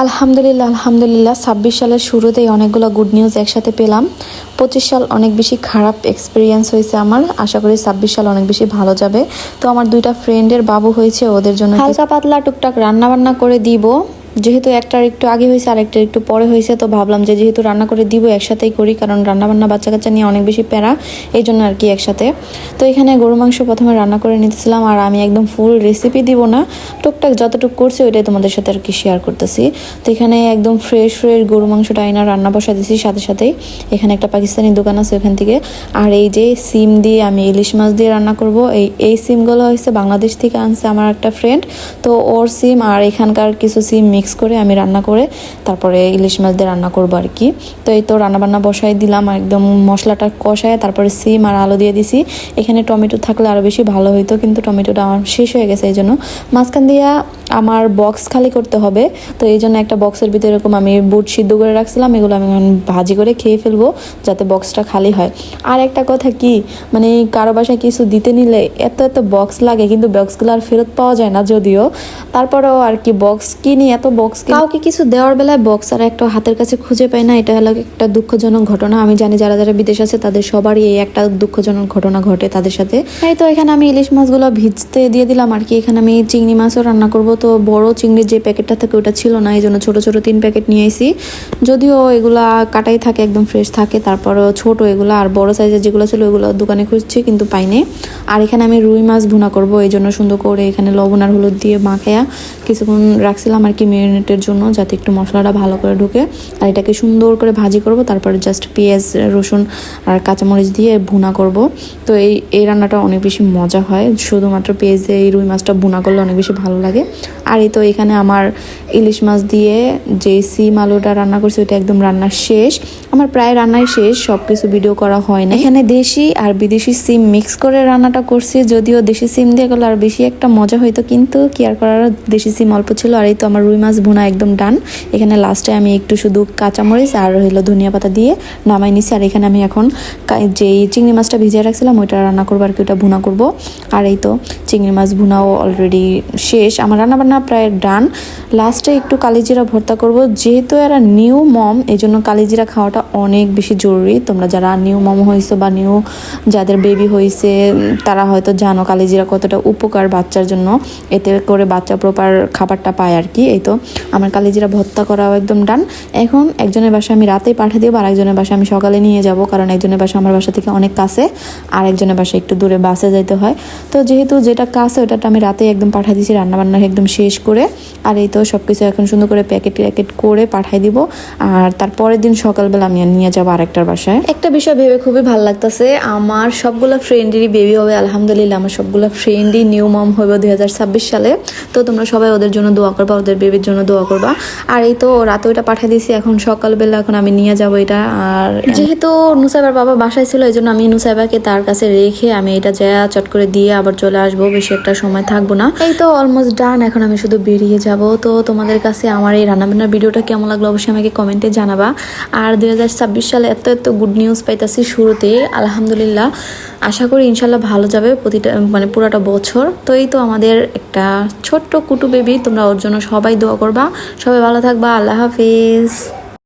আলহামদুলিল্লাহ আলহামদুলিল্লাহ। ছাব্বিশ সালের শুরুতেই অনেকগুলো গুড নিউজ একসাথে পেলাম। পঁচিশ সাল অনেক বেশি খারাপ এক্সপিরিয়েন্স হয়েছে আমার। আশা করি ছাব্বিশ সাল অনেক বেশি ভালো যাবে। তো আমার দুইটা ফ্রেন্ডের বাবু হয়েছে ওদের জন্য হালকা পাতলা টুকটাক রান্না বান্না করে দিব। যেহেতু একটার একটু আগে হয়েছে আর একটার একটু পরে হয়েছে, তো ভাবলাম যে যেহেতু রান্না করে দিব একসাথেই করি, কারণ রান্না বান্না বাচ্চা কাচ্চা নিয়ে অনেক বেশি প্যারা, এই জন্য আর কি একসাথে। তো এখানে গরু মাংস প্রথমে রান্না করে নিতেছিলাম, আর আমি একদম ফুল রেসিপি দিব না। টুকটাক যতটুকু করছি, ওইটাই তোমাদের সাথে আর কি শেয়ার করতেছি। তো এখানে একদম ফ্রেশ ফ্রেশ গরু মাংসটা আইনা রান্না বসা দিছি, সাথে সাথেই এখানে একটা পাকিস্তানি দোকান আছে ওখান থেকে। আর এই যে সিম দিয়ে আমি ইলিশ মাছ দিয়ে রান্না করব, এই এই সিমগুলো হচ্ছে বাংলাদেশ থেকে আনছে আমার একটা ফ্রেন্ড তো ওর সিম আর এখানকার কিছু সিম মিক্স করে আমি রান্না করে তারপরে ইলিশ মাছ দিয়ে রান্না করব আর কি। তো এই তো রান্না বান্না বসাই দিলাম একদম মশলাটা কষায় তারপরে সিম আর আলু দিয়ে দিছি। এখানে টমেটো থাকলে আরও বেশি ভালো হইতো, কিন্তু টমেটোটা আমার শেষ হয়ে গেছে এই জন্য। মাঝখান দিয়া আমার বক্স খালি করতে হবে, তো এই জন্য একটা বক্সের ভিতরে এরকম আমি বুট সিদ্ধ করে রাখছিলাম, এগুলো আমি ভাজি করে খেয়ে ফেলব যাতে বক্সটা খালি হয়। আর একটা কথা কি মানে কারও বাসায় কিছু দিতে নিলে এত এত বক্স লাগে, কিন্তু বক্সগুলো আর ফেরত পাওয়া যায় না যদিও। তারপরেও আর কি বক্স কিনি, এত বক্স কাউকে কিছু দেওয়ার বেলায় বক্স আর একটা হাতের কাছে খুঁজে পাই না, এটা হলো একটা দুঃখজনক ঘটনা। আমি জানি যারা যারা বিদেশ আছে, তাদের সবারই এই একটা দুঃখজনক ঘটনা ঘটে তাদের সাথে। তাই তো এখানে আমি ইলিশ মাছগুলো ভিজতে দিয়ে দিলাম, আর কি এখানে আমি চিংড়ি মাছও রান্না করব। তো বড় চিংড়ির যে প্যাকেটটা থাকে, ওটা ছিল না এই জন্য ছোটো ছোটো তিন প্যাকেট নিয়ে এসেছি যদিও এগুলা কাটাই থাকে, একদম ফ্রেশ থাকে, তারপরও ছোট এগুলো, আর বড় সাইজের যেগুলো ছিল, ওগুলো দোকানে খুঁজছি, কিন্তু পাইনি আর এখানে আমি রুই মাছ ভুনা করব এই জন্য সুন্দর করে এখানে লবণ আর হলুদ দিয়ে মাখায়া কিছুক্ষণ রাখছিলাম, আর কি মেরিনেটের জন্য যাতে একটু মশলাটা ভালো করে ঢুকে। আর এটাকে সুন্দর করে ভাজি করব, তারপরে জাস্ট পেঁয়াজ, রসুন আর কাঁচামরিচ দিয়ে ভুনা করব। তো এই এই রান্নাটা অনেক বেশি মজা হয়, শুধুমাত্র পেঁয়াজ দিয়ে এই রুই মাছটা ভুনা করলে অনেক বেশি ভালো লাগে। আর এই তো এখানে আমার ইলিশ মাছ দিয়ে যে সিম আলুটা রান্না করছি ওটা একদম রান্না শেষ। আমার প্রায় রান্নাই শেষ সব কিছু ভিডিও করা হয় না এখানে দেশি আর বিদেশি সিম মিক্স করে রান্নাটা করছি, যদিও দেশি সিম দিয়ে গেলে আর বেশি একটা মজা হইতো, কিন্তু কি আর করার, দেশি সিম অল্প ছিল, আর এই তো আমার রুই মাছ ভুনা একদম ডান। এখানে লাস্টে আমি একটু শুধু কাঁচামরিচ আর হইল ধনিয়া পাতা দিয়ে নামাই নিছি। আর এখানে আমি এখন যেই চিংড়ি মাছটা ভিজিয়ে রাখছিলাম, ওইটা রান্না করব আর কি ওটা ভুনা করব। আর এই তো চিংড়ি মাছ ভুনাও অলরেডি শেষ। আমার রান্না বান্না প্রায় ডান। লাস্টে একটু কালিজিরা ভর্তা করব। যেহেতু এরা নিউ মম এই জন্য কালিজিরা খাওয়াটা অনেক বেশি জরুরি। তোমরা যারা নিউ মম হয়েছো বা নিউ যাদের বেবি হয়েছে তারা হয়তো জানো কালিজিরা কতটা উপকার বাচ্চার জন্য। এতে করে বাচ্চা প্রপার খাবারটা পায় আর কি। এই তো আমার কালিজিরা ভর্তা করাও একদম ডান। এখন একজনের বাসা আমি রাতেই পাঠিয়ে দেবো, আর একজনের বাসা আমি সকালে নিয়ে যাব, কারণ একজনের বাসা আমার বাসা থেকে অনেক কাছে, আর একজনের বাসা একটু দূরে বাসে যেতে হয়। তো যেহেতু যেটা কাছে, ওটাটা আমি রাতেই একদম পাঠিয়ে দিয়েছি রান্নাবান্না একদম শেষ করে, আর এই তো সব কিছু এখন সুন্দর করে প্যাকেট প্যাকেট করে পাঠিয়ে দিব, আর তারপরের দিন সকালবেলা আমি নিয়ে যাব আরেকটার বাসায়। একটা বিষয় ভেবে খুবই ভালো লাগতেছে, আমার সবগুলো ফ্রেন্ডেরই বেবি হবে, আলহামদুলিল্লাহ আমার সবগুলো ফ্রেন্ডই নিউ মম হবে দুই হাজার ছাব্বিশ সালে। তো তোমরা সবাই ওদের জন্য দোয়া করবা, ওদের বেবির জন্য দোয়া করবা। আর এই তো রাতে ওইটা পাঠিয়ে দিয়েছি এখন সকালবেলা এখন আমি নিয়ে যাব এটা আর যেহেতু নুসাইবার বাবা বাসায় ছিল এই জন্য আমি নুসাইবাকে তার কাছে রেখে আমি এটা যা চট করে দিয়ে আবার চলে আসব বেশি একটা সময় থাকব না। এই তো অলমোস্ট ডান এখন আমি শুধু বেরিয়ে যাব। তো তোমাদের কাছে আমার এই রান্নাবান্নার ভিডিওটা কেমন লাগল অবশ্যই আমাকে কমেন্টে জানাবা। আর দুই হাজার ছাব্বিশ সালে এত এত গুড নিউজ পাইতাছি শুরুতে আলহামদুলিল্লাহ। আশা করি ইনশাল্লাহ ভালো যাবে প্রতিটা মানে পুরোটা বছর। তো এই তো আমাদের একটা ছোট্ট কুটু বেবি, তোমরা ওর জন্য সবাই দোয়া করবা। সবাই ভালো থাকবা, আল্লাহ হাফিজ।